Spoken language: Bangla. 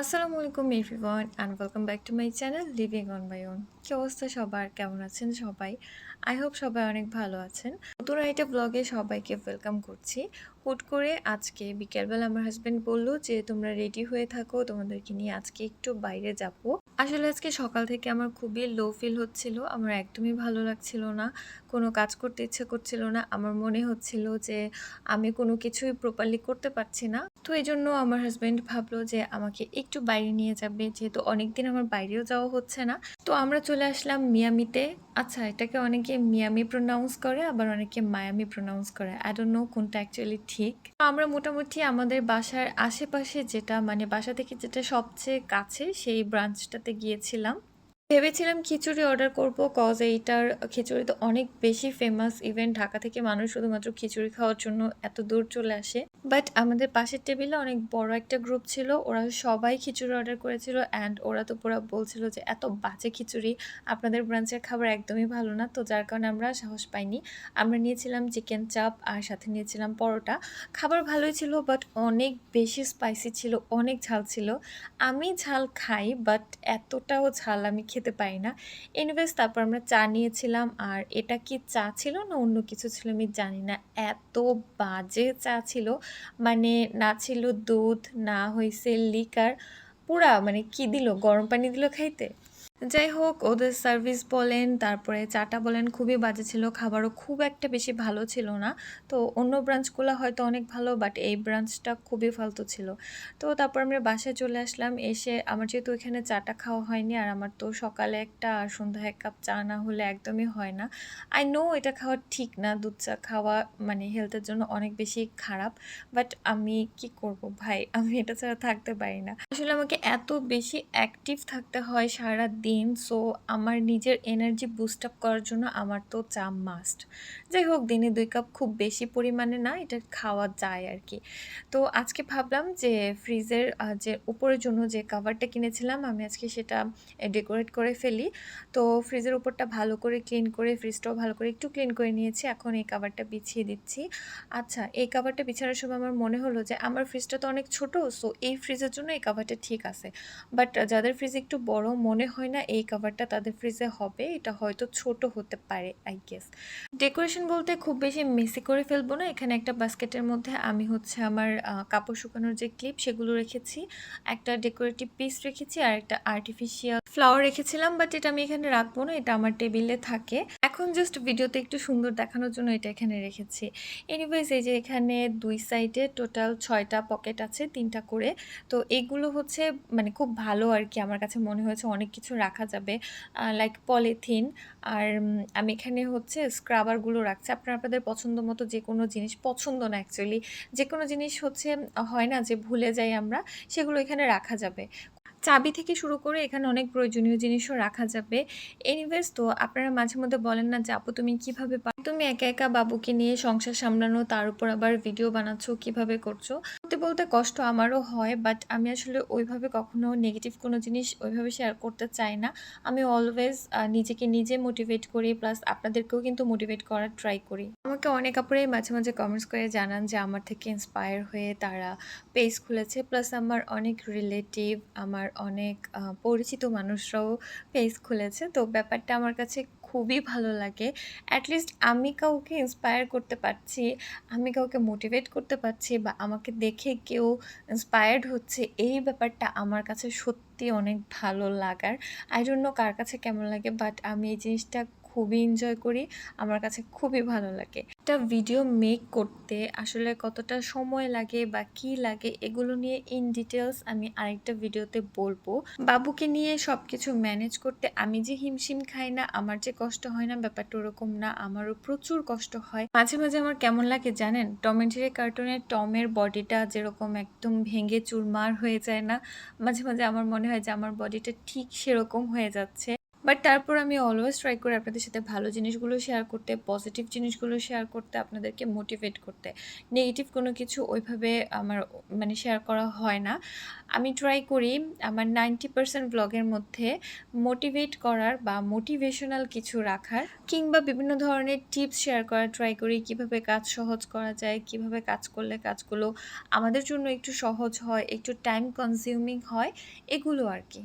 আসসালামু আলাইকুম everyone and welcome back to my channel living on my own কী অবস্থা সবার? কেমন আছেন সবাই? আই হোপ সবাই অনেক ভালো আছেন। নতুন আইটা ব্লগে সবাইকে ওয়েলকাম করছি। হুট করে আজকে বিকেলবেলা আমার হাজব্যান্ড বলল যে, তোমরা রেডি হয়ে থাকো, তোমাদেরকে নিয়ে আজকে একটু বাইরে যাব। আসলে আজকে সকাল থেকে আমার খুবই লো ফিল হচ্ছিল, আমার একদমই ভালো লাগছিল না, কোনো কাজ করতে ইচ্ছে করছিল না, আমার মনে হচ্ছিল যে, আমি কোনো কিছুই প্রপারলি করতে পারছি না। তো এই জন্য আমার হাজব্যান্ড ভাবলো যে, আমাকে একটু বাইরে নিয়ে যাবে, যেহেতু অনেকদিন আমার বাইরেও যাওয়া হচ্ছে না। তো আমরা চলে আসলাম মিয়ামিতে। আচ্ছা এটাকে অনেকে মিয়ামি প্রোনাউন্স করে, আবার অনেকে মায়ামি প্রোনাউন্স করে। আই ডোন্ট নো কোনটা অ্যাকচুয়ালি ঠিক। আমরা মোটামুটি আমাদের বাসার আশেপাশে যেটা মানে বাসা থেকে যেটা সবচেয়ে কাছে, সেই ব্রাঞ্চটাতে গিয়েছিলাম। ভেবেছিলাম খিচুড়ি অর্ডার করব কজ এইটার খিচুড়ি তো অনেক বেশি ফেমাস ইভেন ঢাকা থেকে মানুষ শুধুমাত্র খিচুড়ি খাওয়ার জন্য এত দূর চলে আসে। বাট আমাদের পাশের টেবিলে অনেক বড় একটা গ্রুপ ছিল, ওরা সবাই খিচুড়ি অর্ডার করেছিল অ্যান্ড ওরা তো পুরো বলছিল যে এত বাজে খিচুড়ি, আপনাদের ব্রাঞ্চের খাবার একদমই ভালো না, তো যার কারণে আমরা সাহস পাইনি। আমরা নিয়েছিলাম চিকেন চাপ আর সাথে নিয়েছিলাম পরোটা। খাবার ভালোই ছিল বাট অনেক বেশি স্পাইসি ছিল, অনেক ঝাল ছিল। আমি ঝাল খাই বাট এতটাও ঝাল আমি খেতে পারি না। এনিওয়েজ তারপর আমরা চা নিয়েছিলাম। আর এটা কি চা ছিল না অন্য কিছু ছিল আমি জানি না। এত বাজে চা ছিল। মানে না ছিল দুধ, না হয়েছে লিকার পুরা মানে কি দিল? গরম পানি দিল খাইতে? যাই হোক ওদের সার্ভিস বলেন, তারপরে চাটা বলেন, খুবই বাজে ছিল, খাবারও খুব একটা বেশি ভালো ছিল না। তো অন্য ব্রাঞ্চগুলো হয়তো অনেক ভালো বাট এই ব্রাঞ্চটা খুবই ফালতু ছিল। তো তারপর আমরা বাসায় চলে আসলাম, এসে আমার যেহেতু এখানে চাটা খাওয়া হয়নি, আর আমার তো সকালে একটা আর সন্ধ্যায় এক কাপ চা না হলে একদমই হয় না। আই নো এটা খাওয়া ঠিক না, দুধ চা খাওয়া মানে হেলথের জন্য অনেক বেশি খারাপ বাট আমি কি করব ভাই? আমি এটা ছাড়া থাকতে পারি না। আসলে আমাকে এত বেশি অ্যাক্টিভ থাকতে হয় সারা দিন সো আমার নিজের এনার্জি বুস্ট আপ করার জন্য আমার তো চা মাস্ট যাই হোক, দিনে দুই কাপ খুব বেশি পরিমাণে না, এটা খাওয়া যায় আর কি তো আজকে ভাবলাম যে ফ্রিজের যে উপরের জন্য যে কাভারটা কিনেছিলাম, আমি আজকে সেটা ডেকোরেট করে ফেলি। তো ফ্রিজের উপরটা ভালো করে ক্লিন করে ফ্রিজটাও ভালো করে একটু ক্লিন করে নিয়েছি, এখন এই কাভারটা বিছিয়ে দিচ্ছি। আচ্ছা এই কাভারটা বিছানোর সময় আমার মনে হলো যে আমার ফ্রিজটা তো অনেক ছোট সো এই ফ্রিজের জন্য এই কাভারটা ঠিক আছে। বাট যাদের ফ্রিজ একটু বড় মনে হয় না এই কাভারটা তাদের ফ্রিজে হবে। এটা হয়তো ছোট হতে পারে আই গেস ডেকোরেশন বলতে খুব বেশি মেসি করে ফেলব না। এখানে একটা বাস্কেটের মধ্যে আমি হচ্ছে আমার কাপড় শুকানোর যে ক্লিপ সেগুলো রেখেছি, একটা ডেকোরেটিভ পিস রেখেছি আর একটা আর্টিফিশিয়াল ফ্লাওয়ার রেখেছিলাম বাট এটা আমি এখানে রাখব না, এটা আমার টেবিলে থাকে। এখন জাস্ট ভিডিওতে একটু সুন্দর দেখানোর জন্য এটা এখানে রেখেছি। এনিওয়েজ এই যে এখানে দুই সাইডে টোটাল ছয়টা পকেট আছে, তিনটা করে। তো এইগুলো হচ্ছে মানে খুব ভালো আর কি, আমার কাছে মনে হয়েছে অনেক কিছু রাখা যাবে লাইক পলিথিন আর আমি এখানে হচ্ছে স্ক্রাবারগুলো রাখছি। আপনারা আপনাদের পছন্দ মতো যে কোনো জিনিস পছন্দ না অ্যাকচুয়ালি যে কোনো জিনিস হচ্ছে হয় না যে ভুলে যাই আমরা, সেগুলো এখানে রাখা যাবে। চাবি থেকে শুরু করে এখানে অনেক প্রয়োজনীয় জিনিসও রাখা যাবে। এনিওয়েজ তো আপনারা মাঝে মধ্যে বলেন না যে, আপু, তুমি কীভাবে তুমি একা একা বাবুকে নিয়ে সংসার সামলানো, তার উপর আবার ভিডিও বানাচ্ছো, কীভাবে করছ? বলতে বলতে কষ্ট আমারও হয় বাট আমি আসলে ওইভাবে কখনো নেগেটিভ কোনো জিনিস ওইভাবে শেয়ার করতে চাই না। আমি অলওয়েজ নিজেকে নিজে মোটিভেট করি প্লাস আপনাদেরকেও কিন্তু মোটিভেট করার ট্রাই করি। আমাকে অনেক আপুরাই মাঝে মাঝে কমেন্টস করে জানান যে, আমার থেকে ইন্সপায়ার হয়ে তারা পেজ খুলেছে। প্লাস আমার অনেক রিলেটিভ আমার অনেক পরিচিত মানুষরাও পেজ খুলেছে। তো ব্যাপারটা আমার কাছে খুবই ভালো লাগে। অ্যাটলিস্ট আমি কাউকে ইন্সপায়ার করতে পারছি, আমি কাউকে মোটিভেট করতে পারছি বা আমাকে দেখে কেউ ইন্সপায়ার্ড হচ্ছে, এই ব্যাপারটা আমার কাছে সত্যি অনেক ভালো লাগার। আই নো কার কাছে কেমন লাগে বাট আমি এই জিনিসটা খুবই এনজয় করি। আমার কাছে খুবই ভালো লাগে। একটা ভিডিও মেক করতে আসলে কতটা সময় লাগে বা কি লাগে এগুলো নিয়ে ইন ডিটেলস আমি আরেকটা ভিডিওতে বলব। বাবুকে নিয়ে সব কিছু ম্যানেজ করতে আমি যে হিমশিম খাই না, আমার যে কষ্ট হয় না ব্যাপারটা ওরকম না, আমারও প্রচুর কষ্ট হয়। মাঝে মাঝে আমার কেমন লাগে জানেন? টমেন্টারি কার্টুনের টমের বডিটা যেরকম একদম ভেঙে চুরমার হয়ে যায় না, মাঝে মাঝে আমার মনে হয় যে আমার বডিটা ঠিক সেরকম হয়ে যাচ্ছে। বাট তারপর আমি অলওয়েজ ট্রাই করি আপনাদের সাথে ভালো জিনিসগুলো শেয়ার করতে, পজিটিভ জিনিসগুলো শেয়ার করতে, আপনাদেরকে মোটিভেট করতে। নেগেটিভ কোনো কিছু ওইভাবে আমার মানে শেয়ার করা হয় না। আমি ট্রাই করি আমার 90% ব্লগের মধ্যে মোটিভেট করার বা মোটিভেশনাল কিছু রাখার কিংবা বিভিন্ন ধরনের টিপস শেয়ার করার ট্রাই করি। কীভাবে কাজ সহজ করা যায়, কীভাবে কাজ করলে কাজগুলো আমাদের জন্য একটু সহজ হয়, একটু টাইম কনজিউমিং হয়, এগুলো আরকি।